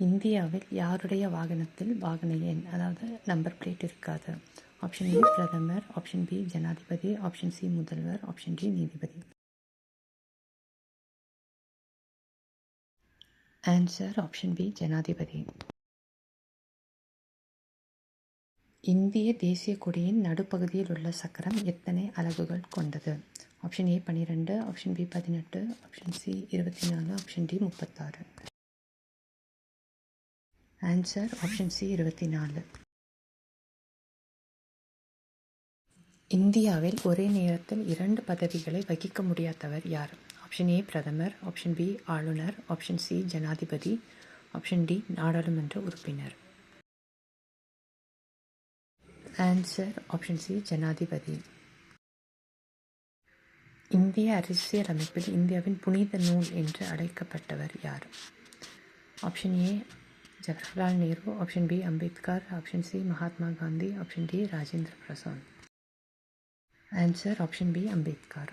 இந்தியாவில் யாருடைய வாகனத்தில் வாகன எண் அதாவது நம்பர் பிளேட் இருக்காது? ஆப்ஷன் ஏ பிரதமர் ஆப்ஷன் பி ஜனாதிபதி ஆப்ஷன் சி முதல்வர் ஆப்ஷன் டி நீதிபதி. ஆன்சர் ஆப்ஷன் பி ஜனாதிபதி. இந்திய தேசிய கொடியின் நடுப்பகுதியில் உள்ள சக்கரம் எத்தனை அலகுகள் கொண்டது? ஆப்ஷன் ஏ பன்னிரெண்டு ஆப்ஷன் பி பதினெட்டு ஆப்ஷன் சி இருபத்தி நாலு ஆப்ஷன் டி முப்பத்தாறு. ஆன்சர் ஆப்ஷன் சி இருபத்தி நாலு இந்தியாவில் ஒரே நேரத்தில் இரண்டு பதவிகளை வகிக்க முடியாதவர் யார்? ஆப்ஷன் ஏ பிரதமர். ஆப்ஷன் பி ஆளுநர். ஆப்ஷன் சி ஜனாதிபதி. ஆப்ஷன் டி நாடாளுமன்ற உறுப்பினர். ஆன்சர் ஆப்ஷன் சி ஜனாதிபதி. இந்திய அரசியல் அமைப்பில் இந்தியாவின் புனித நூல் என்று அழைக்கப்பட்டவர் யார்? Option A Jawaharlal Nehru option B Ambedkar option C Mahatma Gandhi option D Rajendra Prasad answer option B Ambedkar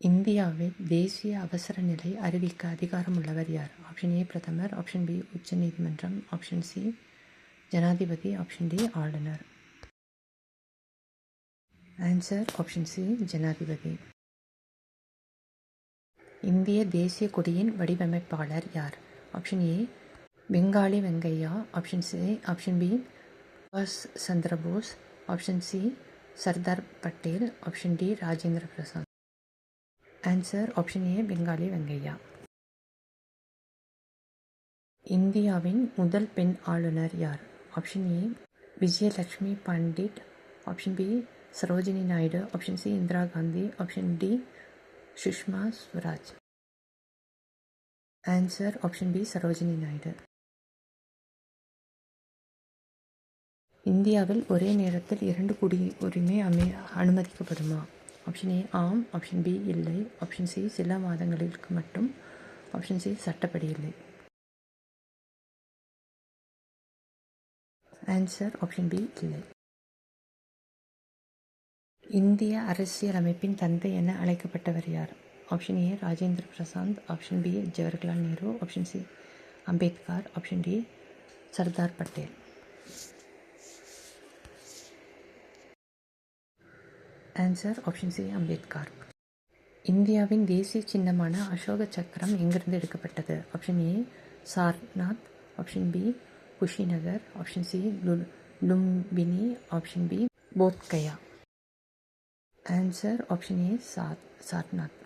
இந்தியாவில் தேசிய அவசர நிலை அறிவிக்க அதிகாரம் உள்ளவர் யார் ஆப்ஷன் ஏ பிரதமர் ஆப்ஷன் பி உச்ச நீதிமன்றம் ஆப்ஷன் சி ஜனாதிபதி ஆப்ஷன் டி ஆளுநர் ஆன்சர் ஆப்ஷன் சி ஜனாதிபதி இந்திய தேசிய கொடியின் வடிவமைப்பாளர் யார்? Option A Pingali Venkayya. Option C option B சுபாஷ் Chandrabose. Option C Sardar Patel. Option D Rajendra Prasad answer option A Pingali Venkayya. இந்தியாவின் முதல் பெண் ஆளுநர் யார்? Option A Vijayalakshmi Pandit. Option B Sarojini Naidu. Option C Indira Gandhi. Option D Sushma Swaraj answer option B Sarojini Naidu இந்தியாவில் ஒரே நேரத்தில் இரண்டு குடியுரிமை அமை அனுமதிக்கப்படுமா? ஆப்ஷன் ஏ ஆம். ஆப்ஷன் பி இல்லை. ஆப்ஷன் சி சில மாதங்களுக்கு மட்டும். ஆப்ஷன் சி சட்டப்படி இல்லை. ஆன்சர் ஆப்ஷன் பி இல்லை. இந்திய அரசியல் அமைப்பின் தந்தை என அழைக்கப்பட்டவர் யார்? Option A Rajendra Prasanth. Option B Jawaharlal Nehru. Option C Ambedkar. Option D Sardar Patel. Answer option C Ambedkar. இந்தியாவின் தேசிய சின்னமான அசோக சக்கரம் எங்கிருந்து எடுக்கப்பட்டது? Option A Sarnath. Option B Kushinagar. Option C Lumbini. Option B Bodhgaya. Answer option A sir Sarnath